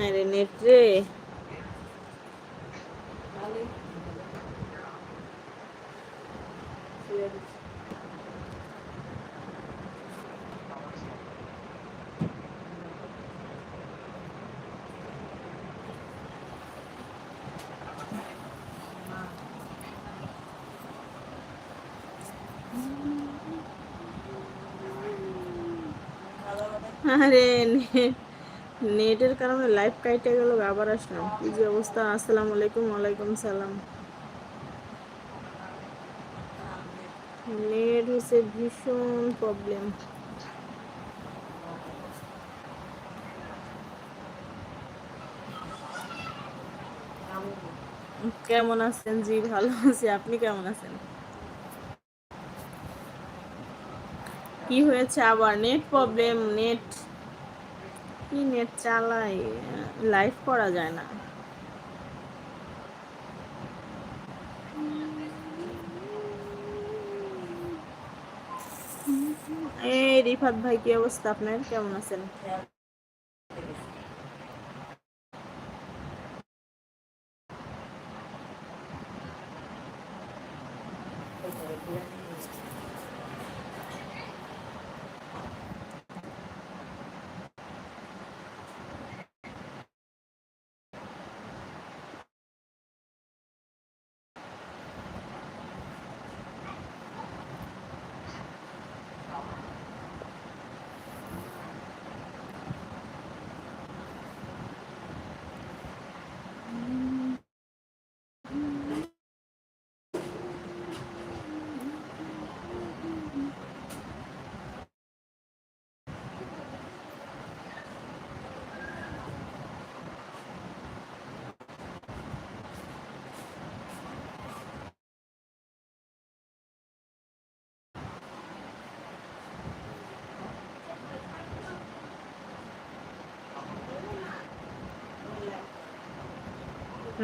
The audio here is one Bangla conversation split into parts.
আরে নেট রে। আরে নেটের কারণে লাইভ কাইটে গেল, আবার আসলাম। কি যে অবস্থা? আসসালামু আলাইকুম, ওয়ালাইকুম সালাম। নেট হচ্ছে ভীষণ প্রবলেম কেমন আছেন? জি, ভালো আছি। আপনি কেমন আছেন? কি হয়েছে আবার? নেট প্রবলেম নেট কি নেট চালাই লাইভ করা যায় না। এই রিফাত ভাই, কি অবস্থা আপনার? কেমন আছেন?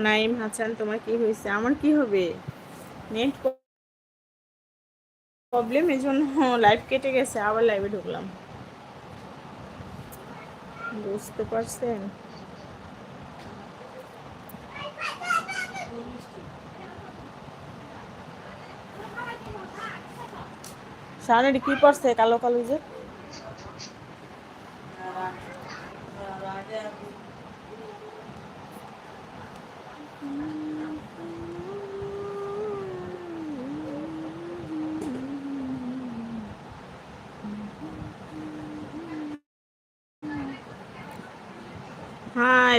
নাইম হাসান, তোমার কি হয়েছে? আমার কি হবে? নেট প্রবলেম এই জন্য লাইভ কেটে গেছে, আবার লাইভে ঢুকলাম। বুঝতে পারছেন? সামনে কি পড়ছে? কালো কালো যে? হাই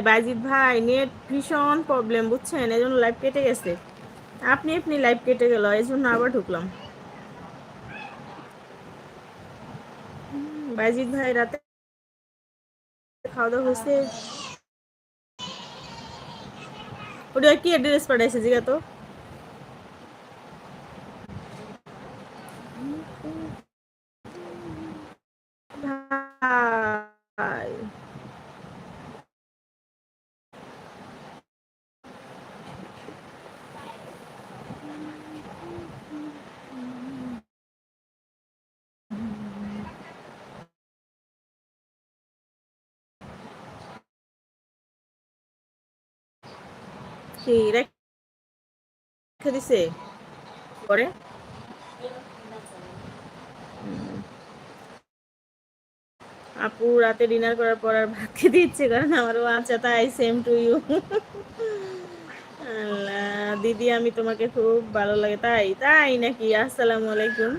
বাজিদ ভাই, নেট ভীষণ প্রবলেম বুঝছেন? এই জন্য লাইভ কেটে গেছে। আপনি আপনি লাইভ কেটে গেল এই জন্য আবার ঢুকলাম। বাজিদ ভাই, রাতে খাওয়া দাওয়া হয়েছে? ওটা কি অ্যাড্রেস পাঠাইছে জিগা তো ভাই রেখে দিছে? পরে আপু রাতে ডিনার করার পর আর ভাত খেতে ইচ্ছে করে না। আমারও আচ্ছা তাই সেম টু ইউ দিদি, আমি তোমাকে খুব ভালো লাগে। তাই তাই নাকি? আসসালামু আলাইকুম।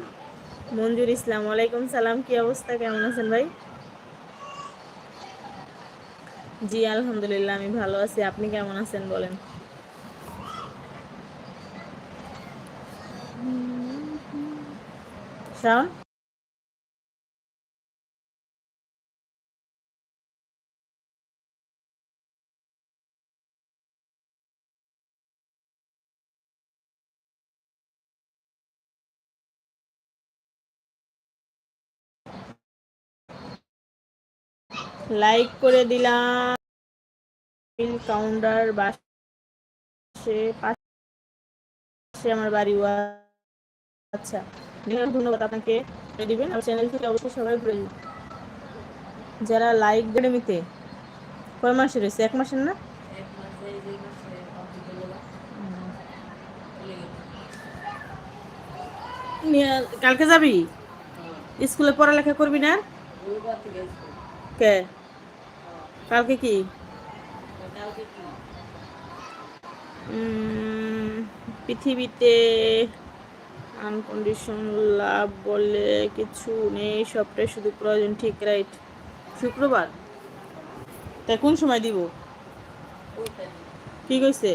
মঞ্জুর ইসলাম, ওয়ালাইকুম সালাম। কি অবস্থা? কেমন আছেন ভাই? জি, আলহামদুলিল্লাহ, আমি ভালো আছি। আপনি কেমন আছেন বলেন? শাওন লাইক করে দিলাম। কাউন্টার বাসে পাশে আমার বাড়ি আচ্ছা। ধন্যবাদ আপনাকে। দিবেন আর চ্যানেল থেকে অবশ্যই সবাই ঘুরে যারা লাইক একাডেমিতে কয় মাসের হয়েছে এক মাসের না? কালকে যাবি? স্কুলে পড়ালেখা করবি না? কে? কালকে কি? পৃথিবীতে আনকন্ডিশন লাভ বলে কিছু নেই সবটাই শুধু প্রয়োজন ঠিক রাইট শুক্রবার? তা কোন সময় দিব? কি কইছে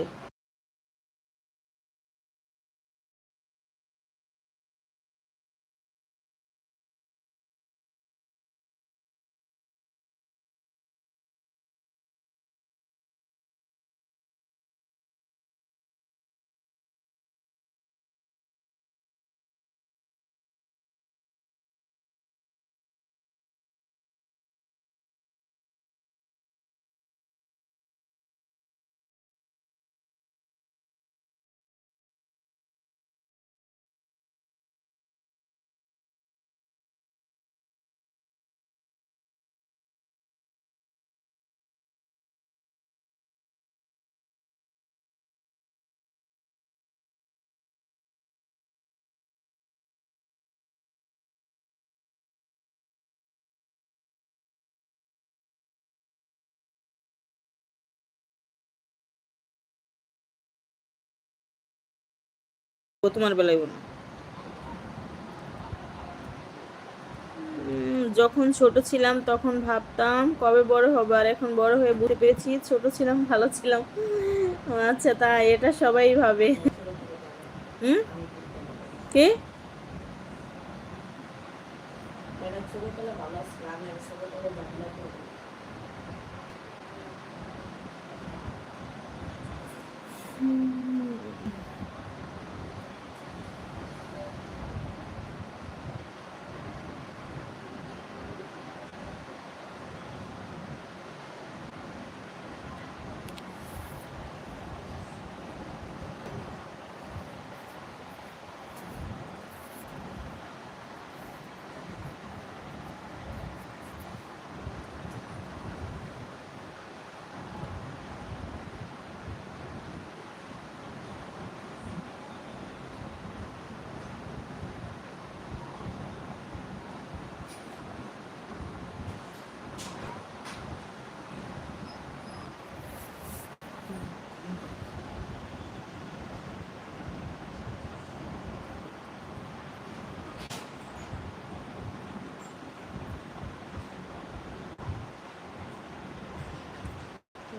তোমার বেলায় বলো যখন ছোট ছিলাম তখন ভাবতাম কবে বড় হব, আর এখন বড় হয়ে বুঝতে পেরেছি ছোট ছিলাম, ভালো ছিলাম। আচ্ছা তা এটা সবাই ভাবে। হুম? কে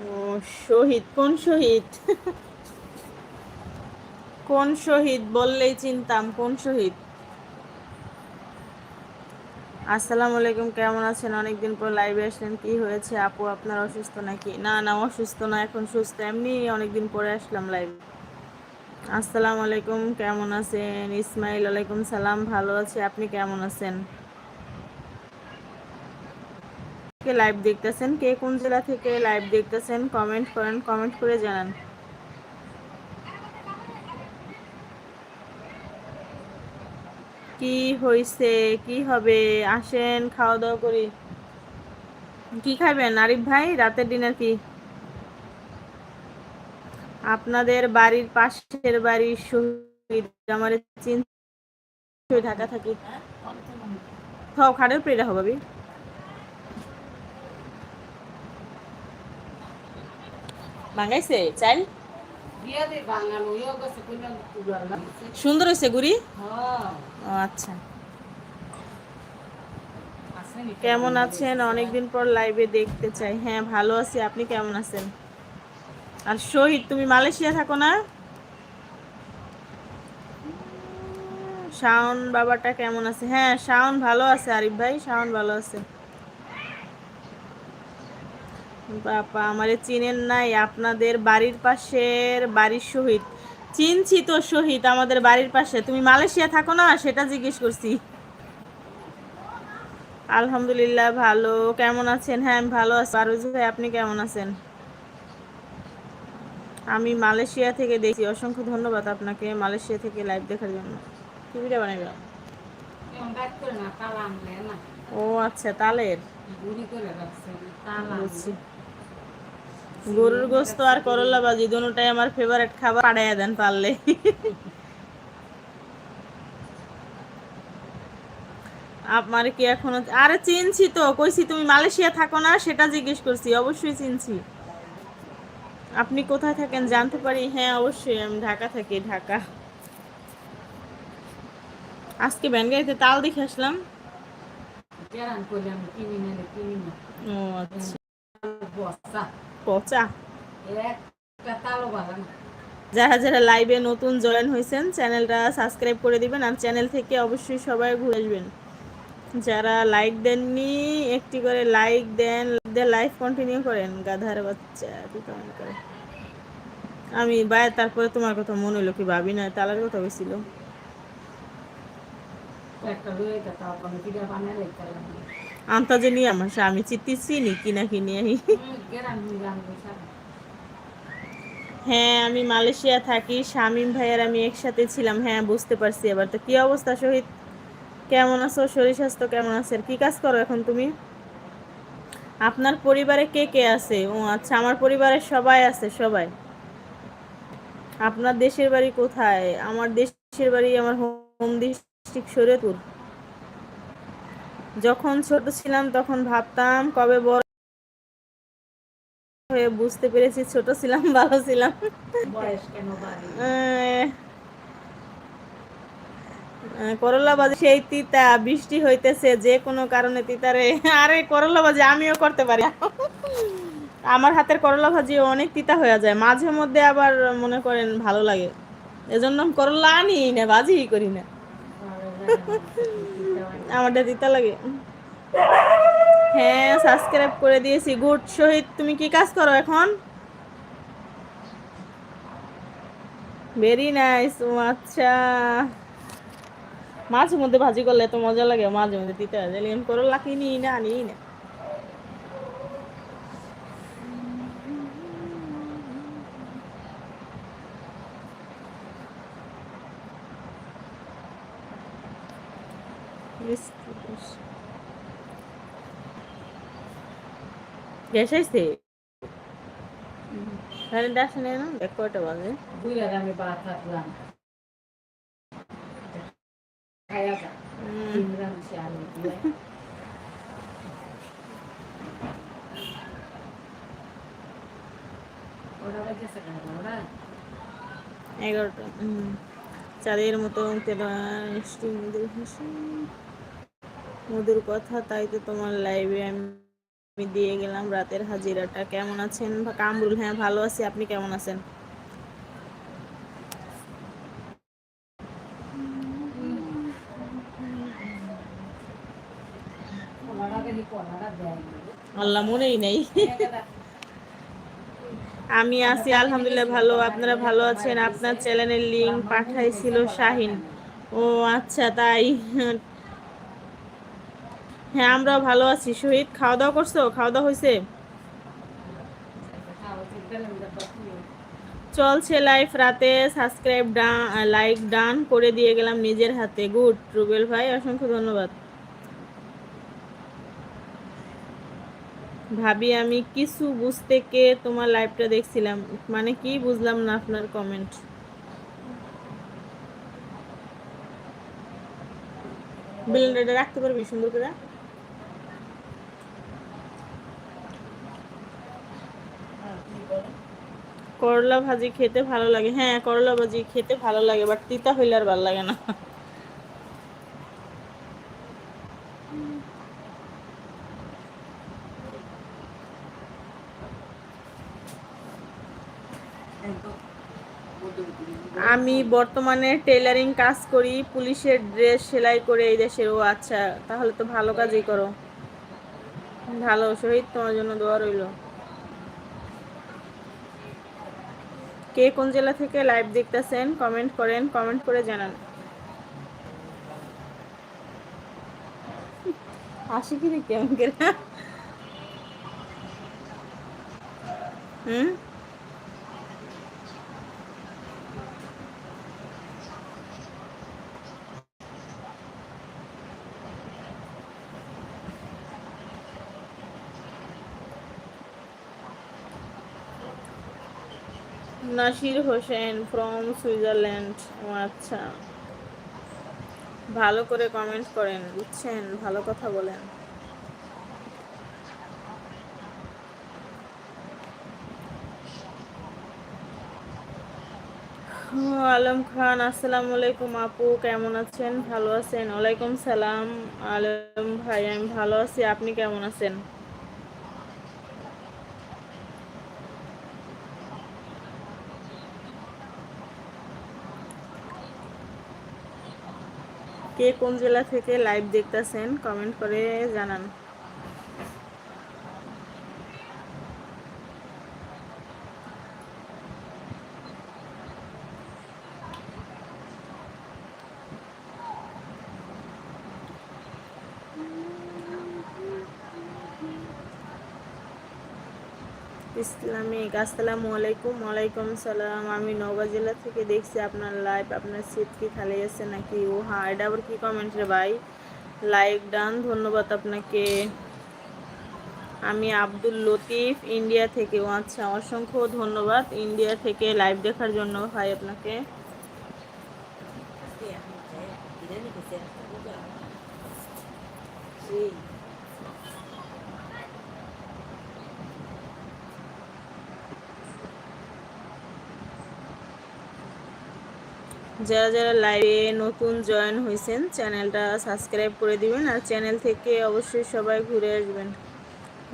ও শহীদ, কোন শহীদ? কোন শহীদ বললেই চিনতাম, কোন শহীদ? আসসালামু আলাইকুম, কেমন আছেন? অনেকদিন পর লাইভে আসলেন, কি হয়েছে? আপু, আপনার অসুস্থ নাকি? না না, অসুস্থ না, এখন সুস্থ, এমনি অনেকদিন পরে আসলাম লাইভে আসসালামু আলাইকুম, কেমন আছেন? ইসমাইল, ওয়ালাইকুম সালাম, ভালো আছি, আপনি কেমন আছেন? কে লাইভ দেখতেছেন? কে কোন জেলা থেকে লাইভ দেখতেছেন? কমেন্ট করেন কমেন্ট করে জানান। কি হইছে? কি হবে? আসেন খাওয়া দাওয়া করি। কি খাবেন? আরিফ ভাই, রাতের ডিনার কি? আপনাদের বাড়ির পাশের বাড়ির শহীদ আমার চিন ঢাকা থাকি। সব খাটের পেড়া হবে সুন্দর হয়েছে গুড়ি? আচ্ছা। কেমন আছেন? অনেকদিন পর লাইভে দেখতে চাই। হ্যাঁ ভালো আছি। আপনি কেমন আছেন? আর শহীদ, তুমি মালয়েশিয়া থাকো না? শাওন বাবাটা কেমন আছে? হ্যাঁ শাওন ভালো আছে, আরিফ ভাই। শাওন ভালো আছে। বাবা আমারে চিনেন নাই। আপনাদের বাড়ির পাশের বাড়ির শহীদ চিনছি তো শহীদ আমাদের বাড়ির পাশে। তুমি মালয়েশিয়া থাকো না সেটা জিজ্ঞেস করছি। আলহামদুলিল্লাহ ভালো। কেমন আছেন? হ্যাঁ আমি ভালো আছি। পারুজ ভাই আপনি কেমন আছেন? আমি মালয়েশিয়া থেকে দেখছি। অসংখ্য ধন্যবাদ আপনাকে মালয়েশিয়া থেকে লাইভ দেখার জন্য। ভিডিও বানাবে ও আচ্ছা তালের? বুঝছি। গরুর গোস্ত আর করলা ভাজি দুটোটাই আমার ফেভারিট খাবার। পাড়াইয়া দেন পারলে। আমার কি এখনও আরে চিনছি তো কইছি তুমি মালয়েশিয়া থাকো না সেটা জিজ্ঞেস করছি অবশ্যই চিনছি। আপনি কোথায় থাকেন জানতে পারি? হ্যাঁ অবশ্যই আমি ঢাকা থাকি ঢাকা। আজকে ব্যানগাড়িতে তাল দেখে আসলাম। ও আচ্ছা। পচা। যারা যারা লাইভে নতুন জয়েন হয়েছেন চ্যানেলটা সাবস্ক্রাইব করে দিবেন আর চ্যানেল থেকে অবশ্যই সবাই ঘুরে আসবেন। যারা লাইক দেননি একটি করে লাইক দেন লাইভ কন্টিনিউ করেন। গাধার বাচ্চা আমি বাইরে তারপরে তোমার কথা মনে হলো কি ভাবি না তালার কথা হয়েছিল। একটা নিয়ে আমার আমি চিত্তি চিনি কিনা হ্যাঁ আমি মালয়েশিয়া থাকি, শামীম ভাইয়ার আমি একসাথে ছিলাম। হ্যাঁ বুঝতে পারছি এবার। তো কি অবস্থা শহীদ? কেমন আছো? শরীর স্বাস্থ্য কেমন আছে? কি কাজ করো এখন তুমি? আপনার পরিবারে কে কে আছে? ও আচ্ছা আমার পরিবারে সবাই আছে, সবাই। আপনার দেশের বাড়ি কোথায়? আমার দেশের বাড়ি আমার হোম ডিস্ট্রিক্ট শরীয়তপুর। যখন ছোট ছিলাম তখন ভাবতাম কবে বড় হয়ে বুঝতে পেরেছি ছোট ছিলাম ভালো ছিলাম। করলা বাজি সেই তিতা বৃষ্টি হইতেছে যে কোনো কারণে তিতারে। আরে করলা ভাজি আমিও করতে পারি। আমার হাতের করলা ভাজি অনেক তিতা হয়ে যায়। মাঝে মধ্যে আবার মনে করেন ভালো লাগে। এজন্য করলা আনি না ভাজি করি না। আমারটা তিতা লাগে। হ্যাঁ সাবস্ক্রাইব করে দিয়েছি। গুড শহীদ, তুমি কি কাজ করো এখন? ভেরি নাইস আচ্ছা। মাঝে মধ্যে ভাজি করলে এত মজা লাগে, মাঝে মধ্যে তিতে হয়। করো লাকি নিই না নিই না। গ্যাস আসছে কারেন্ট আসে না দেখ কয়টা বাজে বুইরা আমি বা থাকলাম এগারোটা হুম। চাঁদের মতো তেরা মিষ্টি মধুর কথা, তাই তো তোমার লাইভে আমি দিয়ে গেলাম রাতের হাজিরাটা। কেমন আছেন? কামরুল হ্যাঁ ভালো আছি। আপনি কেমন আছেন? আল্লাহ মনেই নেই। আমি আছি, আলহামদুলিল্লাহ, ভালো। আপনারা ভালো আছেন? আপনার চ্যানেলের লিংক পাঠাইছিল শাহিন। ও আচ্ছা তাই। হ্যাঁ আমরা ভালো আছি। শহীদ খাওয়া দাওয়া করছ? খাওয়া দাওয়া হয়েছে চলছে লাইফ রাতে সাবস্ক্রাইব ডান লাইক ডান করে দিয়ে গেলাম নিজের হাতে। গুড রুবেল ভাই, অসংখ্য ধন্যবাদ। ভাবি, আমি কিছু বুঝতে কে তোমার লাইভটা দেখছিলাম। মানে কি বুঝলাম না আপনার কমেন্ট ব্লেন্ডারটা রাখতে পারবি সুন্দর করে? করলা ভাজি খেতে ভালো লাগে। হ্যাঁ করলা ভাজি খেতে ভালো লাগে বাট তিতা হইলে আর ভালো লাগে না। আমি বর্তমানে টেলারিং কাজ করি, পুলিশের ড্রেস সেলাই করে এই দেশের। ও আচ্ছা তাহলে তো ভালো কাজই করো। ভালো, শহীদ তোমার জন্য দোয়া রইল। কে কোন জেলা থেকে লাইভ দেখতেছেন কমেন্ট করেন কমেন্ট করে জানান। আসি কি দেখি আমাকে? হুম? নাসির হোসেন ফ্রম সুইজারল্যান্ড ও আচ্ছা। ভালো করে কমেন্ট করেন, বুঝছেন? ভালো কথা বলেন। আলম খান, আসসালামু আলাইকুম আপু, কেমন আছেন? ভালো আছেন? ওয়ালাইকুম সালাম। আলম ভাই, আমি ভালো আছি, আপনি কেমন আছেন? কে কোন জেলা থেকে লাইভ দেখতেছেন কমেন্ট করে জানান। ইসলামিক আসসালামু আলাইকুম ওয়ালাইকুম সালাম আমি নওগাঁ জেলা থেকে দেখছি আপনার লাইভ আপনার সিট কি খালি আছে নাকি ও হ্যাঁ এটা আবার কি কমেন্ট রে ভাই লাইক ডান ধন্যবাদ আপনাকে আমি আব্দুল লতিফ ইন্ডিয়া থেকে ও আচ্ছা অসংখ্য ধন্যবাদ ইন্ডিয়া থেকে লাইভ দেখার জন্য ভাই আপনাকে যারা যারা লাইভে নতুন জয়েন হয়েছেন চ্যানেলটা সাবস্ক্রাইব করে দিবেন আর চ্যানেল থেকে অবশ্যই সবাই ঘুরে আসবেন।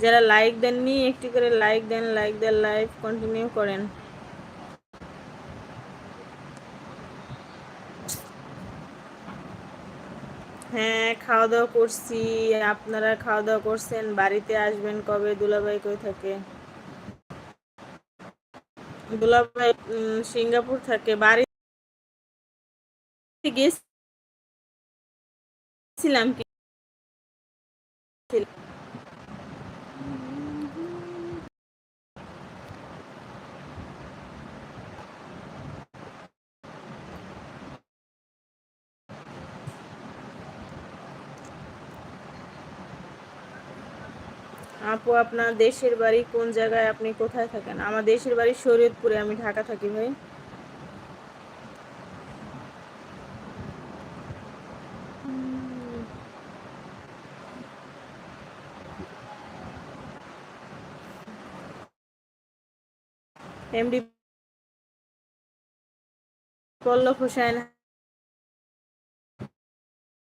যারা লাইক দেননি, একটি করে লাইক দেন লাইক দেন লাইভ কন্টিনিউ করেন। হ্যাঁ খাওয়া দাওয়া করছি। আপনারা খাওয়া দাওয়া করছেন, বাড়িতে আসবেন কবে? দুলাভাই কই থাকে? দুলাভাই সিঙ্গাপুর থাকে। বাড়ি গেছিলাম আপু, আপনার দেশের বাড়ি কোন জায়গায়? আপনি কোথায় থাকেন? আমার দেশের বাড়ি শরীয়তপুরে, আমি ঢাকা থাকি ভাই। এমডি পল্লব হোসেন